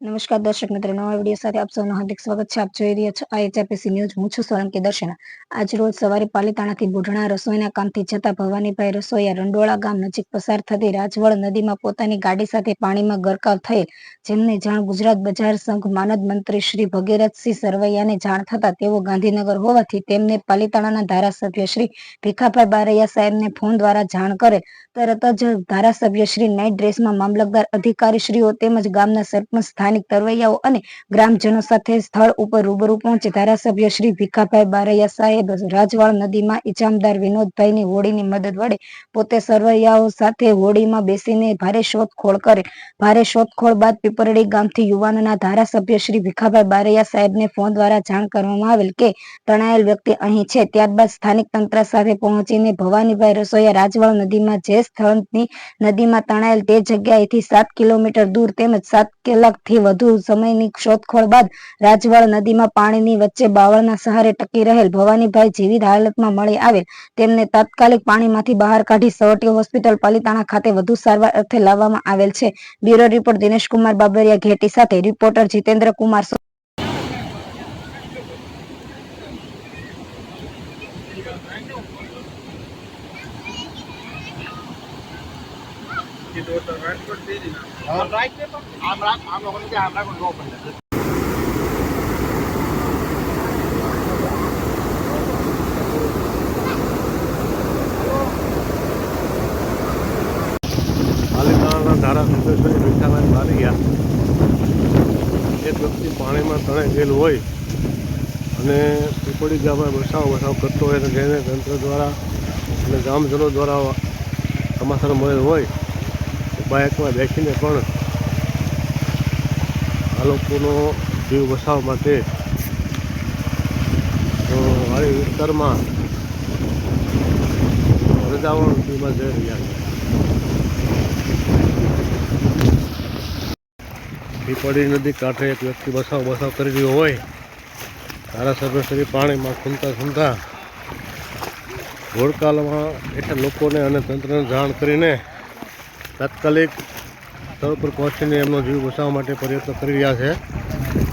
નમસ્કાર દર્શક મિત્રો, નવા વીડિયો સાથે આપ સૌનું હાર્દિક સ્વાગત છે. આપ જોઈ રહ્યા છો આઈએચઆરપીસી ન્યૂઝ. હું છું સોલંકી દર્શના આજ રોજ સવારે પાલીતાણાથી બુઢણા રસોઈના કામથી જતા ભવાનીભાઈ રસોઈયા રંડોળા ગામ નજીક પસાર થતી રાજવળ નદીમાં પોતાની ગાડી સાથે પાણીમાં ગરકાવ થયેલ જેમને જાણ ગુજરાત બજાર સંઘ માનદ મંત્રી શ્રી ભગીરથસિંહ સરવૈયાને જાણ થતા તેઓ ગાંધીનગર હોવાથી તેમને પાલીતાણાના ધારાસભ્ય શ્રી ભીખાભાઈ બારૈયા સાહેબને ફોન દ્વારા જાણ કરે. તરત જ ધારાસભ્ય શ્રી નાઇટ ડ્રેસમાં મામલતદાર અધિકારીશ્રીઓ તેમજ ગામના સરપંચ સ્થાનિક તરવૈયાઓ અને ગ્રામજનો સાથે સ્થળ ઉપર રૂબરૂ પહોંચી ધારાસભ્ય શ્રી ભીખાભાઈ બારૈયા સાહેબ રાજવાળ નદીમાં ઇજામદાર વિનોદભાઈની હોડીની મદદ વડે પોતે સરવૈયાઓ સાથે હોડીમાં બેસીને ભારે શોધખોળ કરે. ભારે શોધખોળ બાદ પીપરડી ગામથી યુવાનોના ધારાસભ્ય શ્રી ભીખાભાઈ બારૈયા સાહેબને ફોન દ્વારા જાણ કરવામાં આવેલ કે તણાયેલ વ્યક્તિ અહીં છે. ત્યારબાદ સ્થાનિક તંત્ર સાથે પહોંચીને ભવાનીભાઈ રસોઈયા રાજવાળ નદીમાં જે સ્થળની નદીમાં તણાયેલ તે જગ્યાએથી સાત કિલોમીટર દૂર તેમજ સાત કલાકથી વધુ સમયની શોધખોળ બાદ રાજવાળ નદીમાં પાણીની વચ્ચે બાવળના સહારે ટકી રહેલ ભવાનીભાઈ જીવિત હાલતમાં મળી આવેલ. તેમને તાત્કાલિક પાણીમાંથી બહાર કાઢી સવટી હોસ્પિટલ પાલીતાણા ખાતે વધુ સારવાર અર્થે લાવવામાં આવેલ છે. બ્યુરો રિપોર્ટ દિનેશ કુમાર બાબરિયા ઘેટી સાથે, રિપોર્ટર જીતેન્દ્ર કુમાર ધારાસભ્ય શ્રી ભીખાભાઈ બારૈયા એક વ્યક્તિ પાણીમાં તણાઈ ગયેલું હોય અને પીપળી ગામમાં બસાવ બસાવ કરતો હોય અને જેને તંત્ર દ્વારા અને ગામજનો દ્વારા સમાચાર મળેલ હોય બાઇકમાં બેસીને પણ આ લોકોનો જીવ વસાવવા માટે તો વાડી વિસ્તારમાં રજાવણ સુધીમાં જઈ રહ્યા છે. પીપળી નદી કાંઠે એક વ્યક્તિ બસાવ બસાવ કરી રહ્યો હોય. ધારાસભ્ય શ્રી પાણીમાં ખૂંદતા ખૂંદતા ઘોડકાલમાં એટલે લોકોને અને તંત્રને જાણ કરીને તાત્કાલિક સ્થળ પર પહોંચીને એમનો જીવ બચાવવા માટે પ્રયત્ન કરી રહ્યા છે.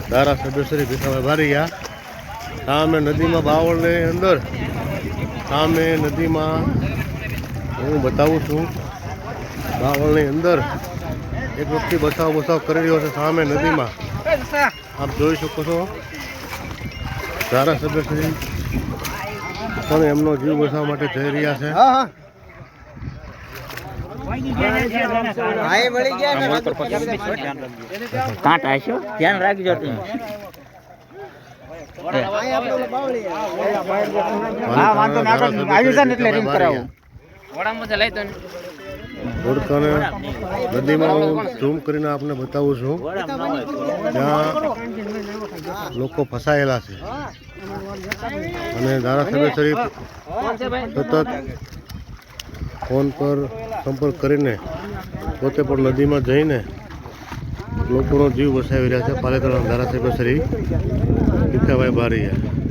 ધારાસભ્ય શ્રી ભીખાભાઈ બારૈયા સામે નદીમાં બાવળની અંદર સામે નદીમાં હું બતાવું છું, બાવળની અંદર એક વ્યક્તિ બચાવ બચાવ કરી રહ્યો છે સામે નદીમાં. આપ જોઈ શકો છો, ધારાસભ્ય શ્રી પણ એમનો જીવ બચાવવા માટે જઈ રહ્યા છે. કાંટા. છો ધ્યાન રાખજો તમે. હા વાંધો ના આવ્યું છે ને એટલે રિંગ કરાવું. ઘોડકાને નદીમાં હું ઝૂમ કરીને આપને બતાવું છું. ત્યાં લોકો ફસાયેલા છે. અને ધારાસભ્ય શ્રી સતત ફોન પર સંપર્ક કરીને પોતે પણ નદીમાં જઈને લોકોનો જીવ વસાવી રહ્યા છે. પાલેકરના ધારાસભ્ય શ્રી ભીખાભાઈ બારૈયા.